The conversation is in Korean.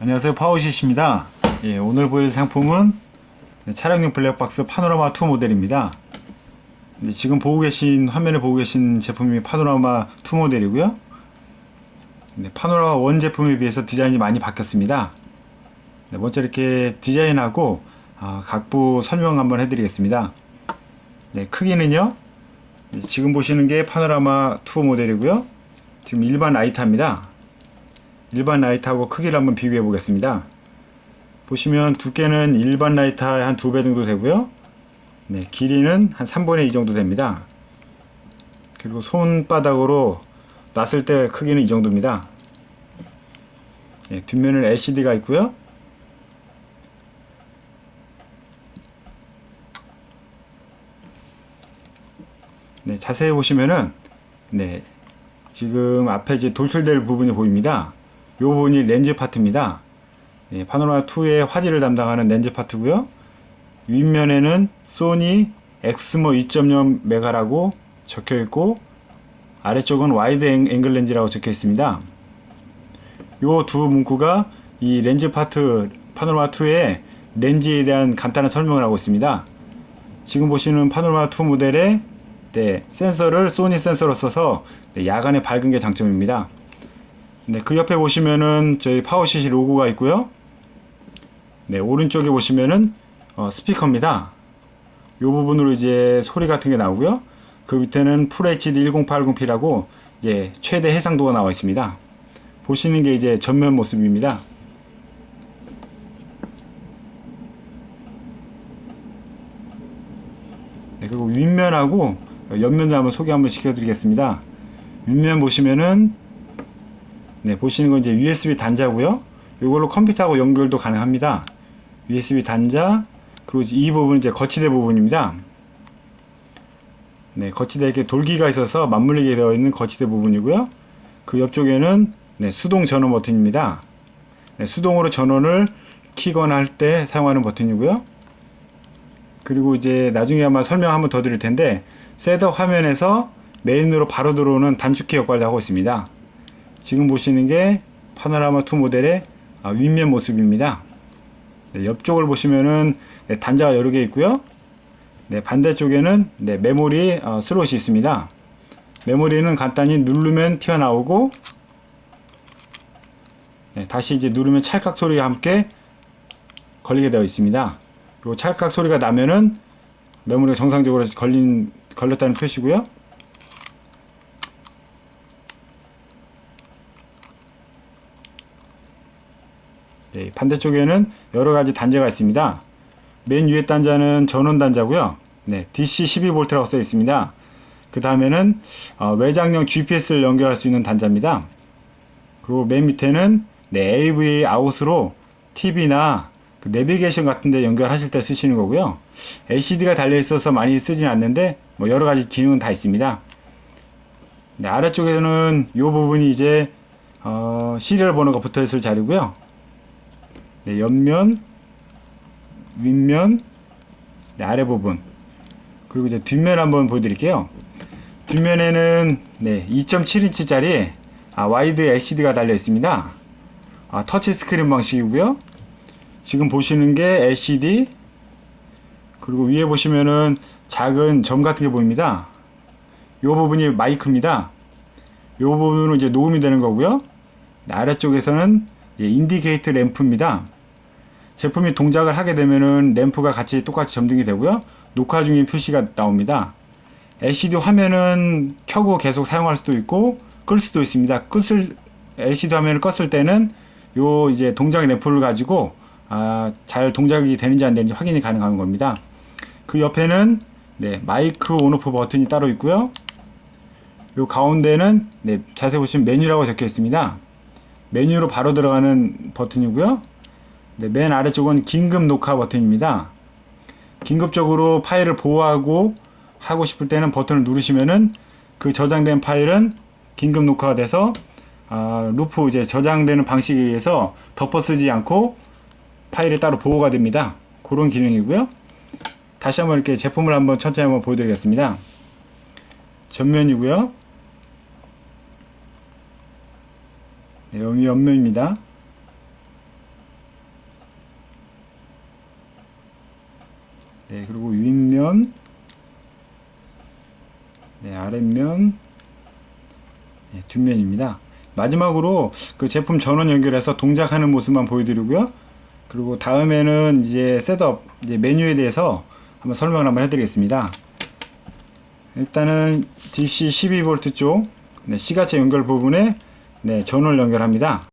안녕하세요. 파워시입니다. 예, 오늘 보여줄 상품은 차량용 블랙박스 파노라마 2 모델입니다. 네, 지금 보고 계신 화면에 보고 계신 제품이 파노라마 2 모델이고요. 네, 파노라마 1 제품에 비해서 디자인이 많이 바뀌었습니다. 네, 먼저 이렇게 디자인하고 아, 각부 설명 한번 해드리겠습니다. 네, 크기는요 네, 지금 보시는 게 파노라마 2 모델이고요. 지금 일반 라이터입니다 일반 라이트하고 크기를 한번 비교해 보겠습니다. 보시면 두께는 일반 라이트의 한 두 배 정도 되고요. 네, 길이는 한 3분의 2 정도 됩니다. 그리고 손바닥으로 놨을 때 크기는 이 정도입니다. 네, 뒷면은 LCD가 있고요. 네, 자세히 보시면은 네, 지금 앞에 이제 돌출될 부분이 보입니다. 이 부분이 렌즈 파트입니다. 예, 파노라마 2의 화질을 담당하는 렌즈 파트고요. 윗면에는 소니 엑스모 2.0 메가라고 적혀 있고 아래쪽은 와이드 앵- 앵글 렌즈라고 적혀 있습니다. 이두 문구가 이 렌즈 파트 파노라마 2의 렌즈에 대한 간단한 설명을 하고 있습니다. 지금 보시는 파노라마 2 모델의 네, 센서를 소니 센서로 써서 네, 야간에 밝은 게 장점입니다. 네, 그 옆에 보시면은 저희 파워시시 로고가 있고요. 네, 오른쪽에 보시면은 어, 스피커입니다. 이 부분으로 이제 소리 같은 게 나오고요. 그 밑에는 풀 HD 1080p라고 이제 최대 해상도가 나와 있습니다. 보시는 게 이제 전면 모습입니다. 네, 그리고 윗면하고 옆면도 한번 소개 한번 시켜드리겠습니다. 윗면 보시면은 네, 보시는 건 이제 USB 단자고요. 이걸로 컴퓨터하고 연결도 가능합니다. USB 단자 그리고 이 부분은 이제 거치대 부분입니다. 네, 거치대 이렇게 돌기가 있어서 맞물리게 되어 있는 거치대 부분이고요. 그 옆쪽에는 네, 수동 전원 버튼입니다. 네, 수동으로 전원을 키거나 할 때 사용하는 버튼이고요. 그리고 이제 나중에 아마 설명 한번 더 드릴 텐데 셋업 화면에서 메인으로 바로 들어오는 단축키 역할을 하고 있습니다. 지금 보시는 게 파노라마 2 모델의 아, 윗면 모습입니다. 네, 옆쪽을 보시면은 네, 단자가 여러 개 있고요. 네, 반대쪽에는 네, 메모리 어, 슬롯이 있습니다. 메모리는 간단히 누르면 튀어나오고 네, 다시 이제 누르면 찰칵 소리와 함께 걸리게 되어 있습니다. 요 찰칵 소리가 나면은 메모리가 정상적으로 걸린 걸렸다는 표시고요. 네, 반대쪽에는 여러 가지 단자가 있습니다. 맨 위에 단자는 전원 단자고요. 네, DC 12V라고 써 있습니다. 그 다음에는 어, 외장형 GPS를 연결할 수 있는 단자입니다. 그리고 맨 밑에는 네, AV 아웃으로 TV나 그 내비게이션 같은 데 연결하실 때 쓰시는 거고요. LCD가 달려 있어서 많이 쓰진 않는데 뭐 여러 가지 기능은 다 있습니다. 네, 아래쪽에는 이 부분이 이제 어, 시리얼 번호가 붙어 있을 자리고요. 네, 옆면, 윗면, 네, 아래 부분. 그리고 이제 뒷면 한번 보여드릴게요. 뒷면에는 네, 2.7인치짜리 아, 와이드 LCD가 달려 있습니다. 아, 터치 스크린 방식이고요. 지금 보시는 게 LCD 그리고 위에 보시면은 작은 점 같은 게 보입니다. 이 부분이 마이크입니다. 이 부분은 이제 녹음이 되는 거고요. 네, 아래쪽에서는 예, 인디게이트 램프입니다. 제품이 동작을 하게 되면은 램프가 같이 똑같이 점등이 되고요. 녹화 중인 표시가 나옵니다. LCD 화면은 켜고 계속 사용할 수도 있고 끌 수도 있습니다. 끄을 LCD 화면을 껐을 때는 요 이제 동작 램프를 가지고 아, 잘 동작이 되는지 안 되는지 확인이 가능한 겁니다. 그 옆에는 네, 마이크 온오프 버튼이 따로 있고요. 요 가운데는 네, 자세히 보시면 메뉴라고 적혀 있습니다. 메뉴로 바로 들어가는 버튼이고요. 네, 맨 아래쪽은 긴급 녹화 버튼입니다. 긴급적으로 파일을 보호하고 하고 싶을 때는 버튼을 누르시면은 그 저장된 파일은 긴급 녹화가 돼서 아, 루프 이제 저장되는 방식에 의해서 덮어 쓰지 않고 파일이 따로 보호가 됩니다. 그런 기능이고요. 다시 한번 이렇게 제품을 한번 천천히 한번 보여드리겠습니다. 전면이고요. 네, 여기 옆면입니다. 네, 그리고 윗면, 네, 아랫면, 네, 뒷면입니다. 마지막으로 그 제품 전원 연결해서 동작하는 모습만 보여드리고요. 그리고 다음에는 이제 셋업, 이제 메뉴에 대해서 한번 설명을 한번 해드리겠습니다. 일단은 DC 12V 쪽 네, 시가체 연결 부분에 네, 전원을 연결합니다.